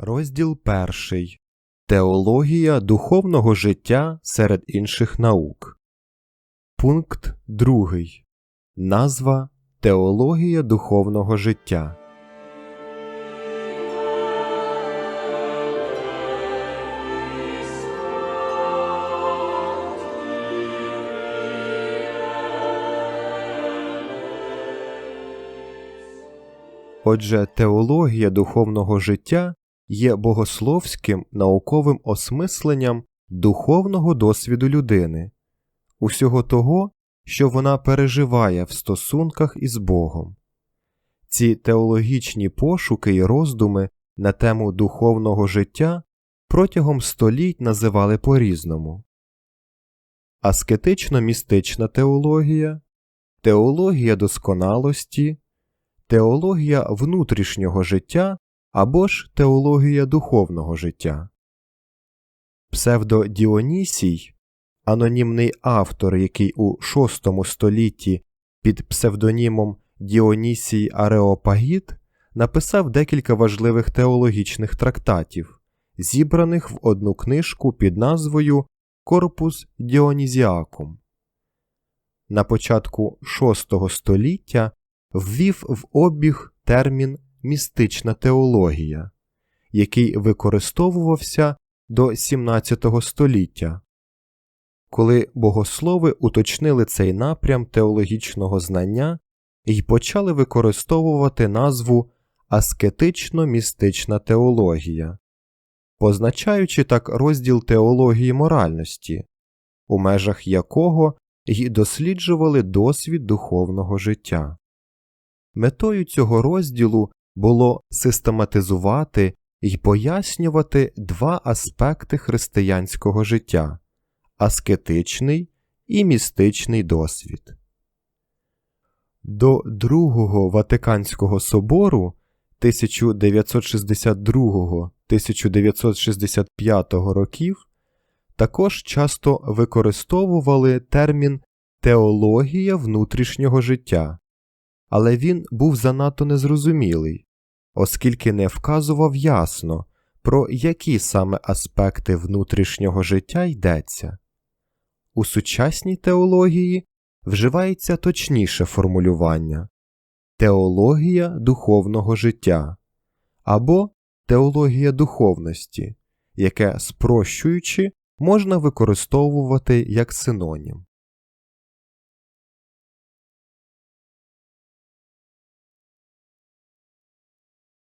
Розділ перший. Теологія духовного життя серед інших наук. Пункт другий. Назва Теологія духовного життя. Отже, теологія духовного життя є богословським науковим осмисленням духовного досвіду людини, усього того, що вона переживає в стосунках із Богом. Ці теологічні пошуки і роздуми на тему духовного життя протягом століть називали по-різному аскетично-містична теологія, теологія досконалості, теологія внутрішнього життя або ж теологія духовного життя. Псевдодіонісій, анонімний автор, який у VI столітті під псевдонімом Діонісій Ареопагіт написав декілька важливих теологічних трактатів, зібраних в одну книжку під назвою Корпус Діонізіакум. На початку VI століття ввів в обіг термін містична теологія, який використовувався до XVII століття. Коли богослови уточнили цей напрям теологічного знання і почали використовувати назву аскетично-містична теологія, позначаючи так розділ теології моральності, у межах якого й досліджували досвід духовного життя. Метою цього розділу було систематизувати і пояснювати два аспекти християнського життя аскетичний і містичний досвід. До Другого Ватиканського собору 1962-1965 років також часто використовували термін теологія внутрішнього життя але він був занадто незрозумілий, оскільки не вказував ясно, про які саме аспекти внутрішнього життя йдеться. У сучасній теології вживається точніше формулювання теологія духовного життя або теологія духовності, яке, спрощуючи, можна використовувати як синонім.